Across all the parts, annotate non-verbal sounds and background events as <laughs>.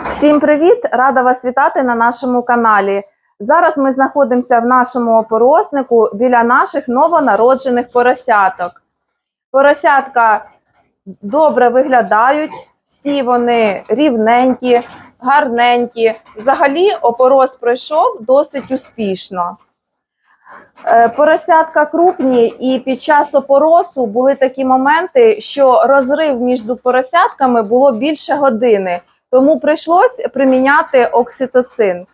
Всім привіт! Рада вас вітати на нашому каналі. Зараз ми знаходимося в нашому опороснику біля наших новонароджених поросяток. Поросятка добре виглядають, всі вони рівненькі, гарненькі. Взагалі, опорос пройшов досить успішно. Е, Поросятка крупні, і під час опоросу були такі моменти, що розрив між поросятками було більше години. Тому прийшлось приміняти окситоцин.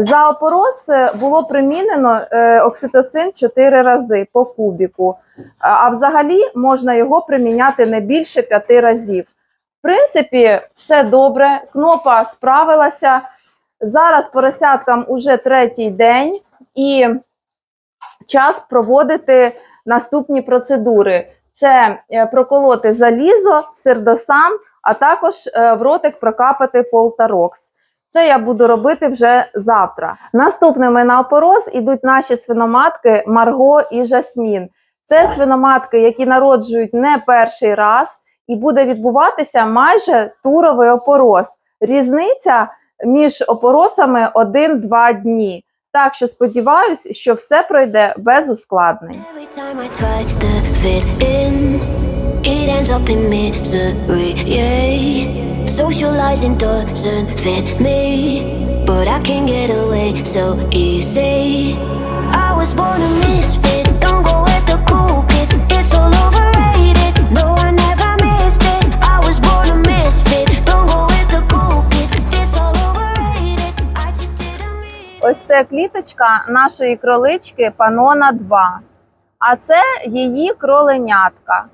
За опорос е, було примінено е, окситоцин 4 рази по кубіку, а взагалі можна його приміняти не більше 5 разів. В принципі, все добре, кнопа справилася. Зараз поросяткам уже третій день і час проводити наступні процедури: це е, проколоти залізо, сердосан а також е, в ротик прокапати полтарокс. Це я буду робити вже завтра. Наступними на опороз ідуть наші свиноматки Марго і Жасмін. Це свиноматки, які народжують не перший раз, і буде відбуватися майже туровий опороз. Різниця між опоросами 1-2 дні. Так що сподіваюся, що все пройде без ускладнень. It ends up in misery. Yeah, socializing doesn't fit me, but I can get away so easy. I was born a misfit. Don't go with the cool kids. It's all overrated. No, I never missed it. I was born a misfit. Don't go with the cool kids. It's all overrated. I just didn't mean. Ось це кліточка нашої кролички Панона 2. А це її кроленятка.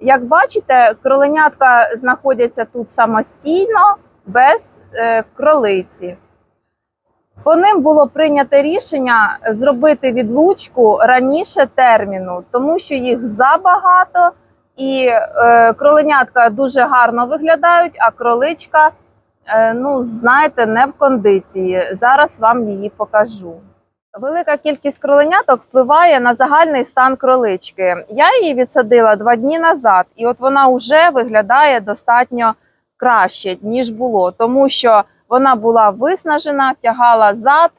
Як бачите, кроленятка знаходяться тут самостійно, без е, кролиці. По ним було прийнято рішення зробити відлучку раніше терміну, тому що їх забагато, і е, кроленятка дуже гарно виглядають, а кроличка Е, ну, знаєте, не в кондиції. Зараз вам її покажу. Велика кількість кроленяток впливає на загальний стан кролички. Я її відсадила два дні назад, і от вона вже виглядає достатньо краще, ніж було, тому що вона була виснажена, тягала зад,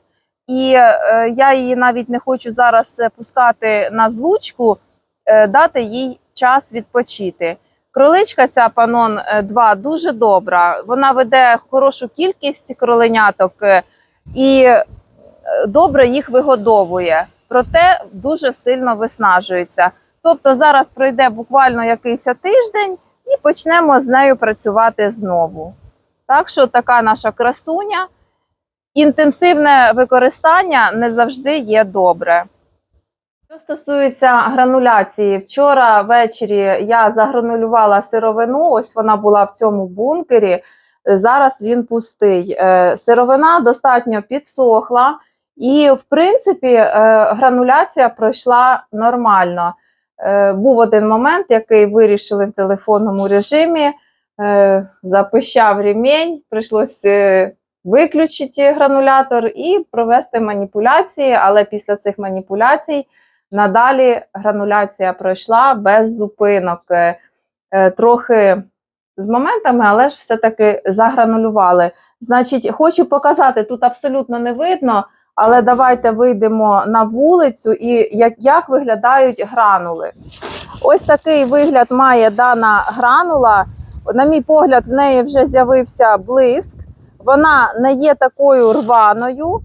і е, я її навіть не хочу зараз е, пускати на злучку, е, дати їй час відпочити. Кроличка ця панон 2 дуже добра. Вона веде хорошу кількість кроленяток е, і е, добре їх вигодовує, проте дуже сильно виснажується. Тобто зараз пройде буквально якийсь тиждень і почнемо з нею працювати знову. Так що така наша красуня. Інтенсивне використання не завжди є добре. Що стосується грануляції, вчора ввечері я загранулювала сировину. Ось вона була в цьому бункері. Зараз він пустий. Е, Сировина достатньо підсохла, і, в принципі, е, грануляція пройшла нормально. Е, Був один момент, який вирішили в телефонному режимі. Е, Запищав ремінь, прийшлося е, виключити гранулятор і провести маніпуляції, але після цих маніпуляцій. Надалі грануляція пройшла без зупинок. Трохи з моментами, але ж все-таки загранулювали. Значить, хочу показати, тут абсолютно не видно, але давайте вийдемо на вулицю і як, як виглядають гранули. Ось такий вигляд має дана гранула. На мій погляд, в неї вже з'явився блиск. Вона не є такою рваною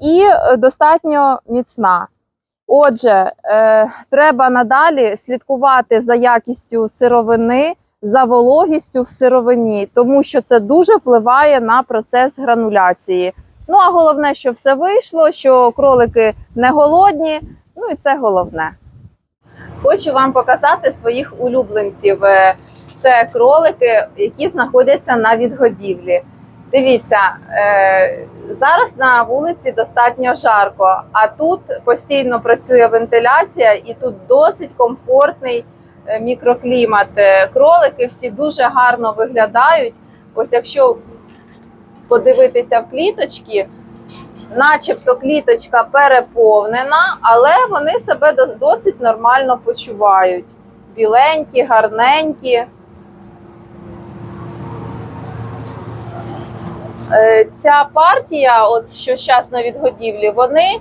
і е, достатньо міцна. Отже, е, треба надалі слідкувати за якістю сировини, за вологістю в сировині, тому що це дуже впливає на процес грануляції. Ну а головне, що все вийшло, що кролики не голодні. Ну і це головне. Хочу вам показати своїх улюбленців. Е, Це кролики, які знаходяться на відгодівлі. Дивіться, е, зараз на вулиці достатньо жарко, а тут постійно працює вентиляція, і тут досить комфортний е, мікроклімат. Кролики всі дуже гарно виглядають. Ось якщо подивитися в кліточки, начебто кліточка переповнена, але вони себе досить нормально почувають. Біленькі, гарненькі. Е, Ця партія, от що зараз на відгодівлі, вони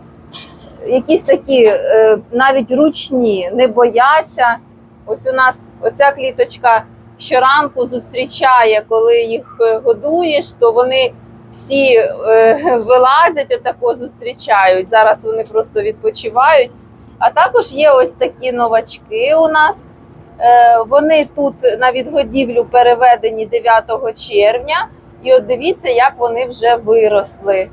якісь такі е, навіть ручні, не бояться. Ось у нас оця кліточка щоранку зустрічає, коли їх е, годуєш, то вони всі е, <laughs> вилазять, отако зустрічають. Зараз вони просто відпочивають. А також є ось такі новачки у нас. Е, Вони тут на відгодівлю переведені 9 червня. І от дивіться, як вони вже виросли.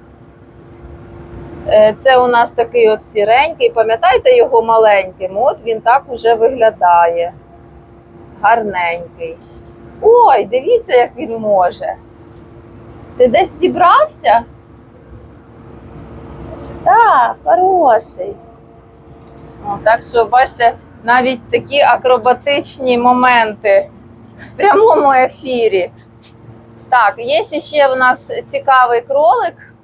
Е, Це у нас такий от сіренький. Пам'ятаєте його маленьким? От він так уже виглядає. Гарненький. Ой, дивіться, як він може. Ти десь зібрався? Так, хороший. О, так що, бачите, навіть такі акробатичні моменти в прямому ефірі. Так, є ще в нас цікавий кролик,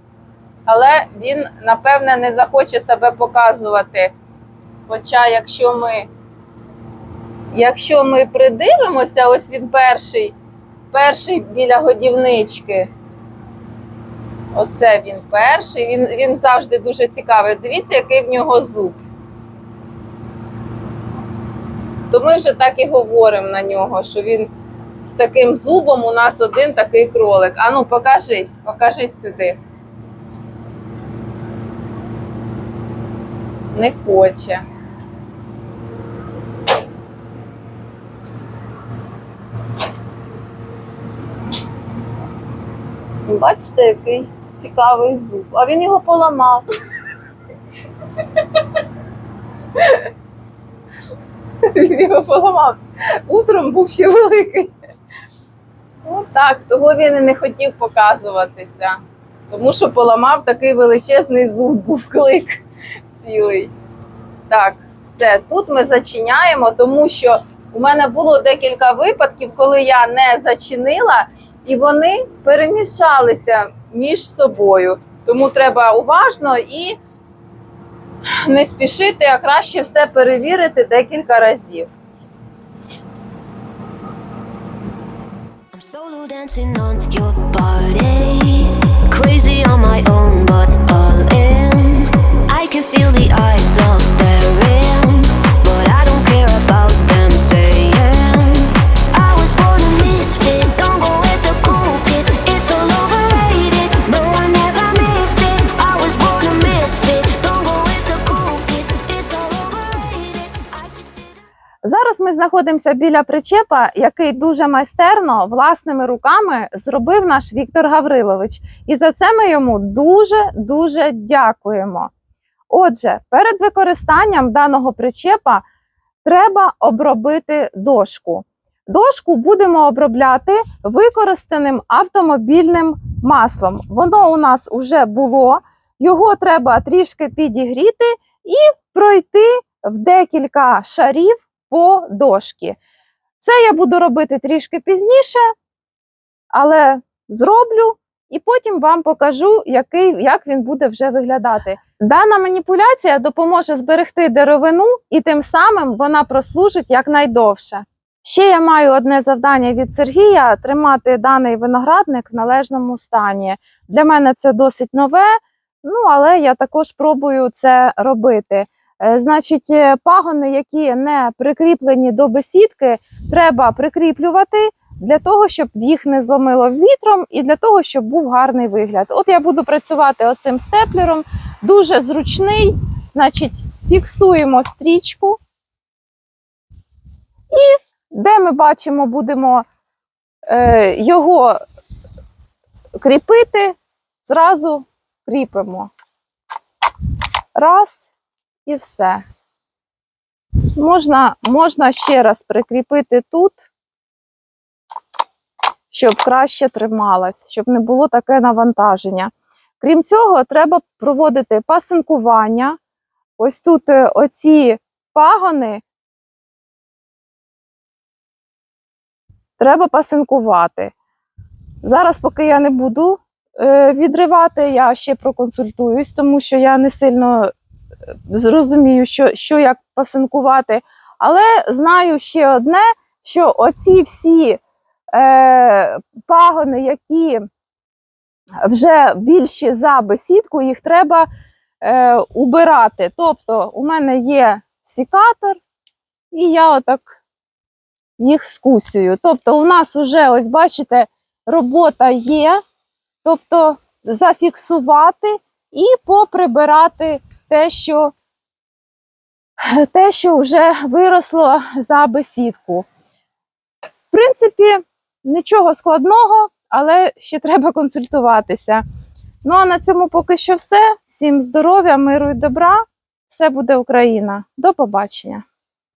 але він, напевне, не захоче себе показувати. Хоча, якщо ми, якщо ми придивимося, ось він перший, перший біля годівнички. Оце він перший. Він, він завжди дуже цікавий. Дивіться, який в нього зуб. То ми вже так і говоримо на нього, що він з таким зубом у нас один такий кролик. Ану, покажись, покажись сюди. Не хоче. Бачите, який цікавий зуб. А він його поламав. Він його поламав. Утром був ще великий. Ну так, того він і не хотів показуватися. Тому що поламав такий величезний зуб, був клик цілий. Так, все, тут ми зачиняємо, тому що у мене було декілька випадків, коли я не зачинила, і вони перемішалися між собою. Тому треба уважно і не спішити, а краще все перевірити декілька разів. I can feel the eyes all staring, знаходимося біля причепа, який дуже майстерно власними руками зробив наш Віктор Гаврилович. І за це ми йому дуже дуже дякуємо. Отже, перед використанням даного причепа треба обробити дошку. Дошку будемо обробляти використаним автомобільним маслом. Воно у нас вже було, його треба трішки підігріти і пройти в декілька шарів по дошки. Це я буду робити трішки пізніше, але зроблю і потім вам покажу, який, як він буде вже виглядати. Дана маніпуляція допоможе зберегти деревину, і тим самим вона прослужить якнайдовше. Ще я маю одне завдання від Сергія тримати даний виноградник в належному стані. Для мене це досить нове, ну але я також пробую це робити. Е, Значить, е, пагони, які не прикріплені до бесідки, треба прикріплювати для того, щоб їх не зломило вітром, і для того, щоб був гарний вигляд. От я буду працювати оцим степлером, дуже зручний. Значить, фіксуємо стрічку. І де ми бачимо, будемо е, його кріпити, зразу кріпимо. Раз і все. Можна, можна ще раз прикріпити тут, щоб краще трималась, щоб не було таке навантаження. Крім цього, треба проводити пасинкування. Ось тут е, оці пагони треба пасинкувати. Зараз, поки я не буду е, відривати, я ще проконсультуюсь, тому що я не сильно зрозумію, що, що як пасинкувати. Але знаю ще одне, що оці всі е, пагони, які вже більші за бесідку, їх треба е, убирати. Тобто, у мене є сікатор, і я отак їх скусюю. Тобто, у нас вже, ось бачите, робота є. Тобто, зафіксувати і поприбирати те, що, те, що вже виросло за бесідку. В принципі, нічого складного, але ще треба консультуватися. Ну а на цьому поки що все. Всім здоров'я, миру і добра. Все буде Україна. До побачення.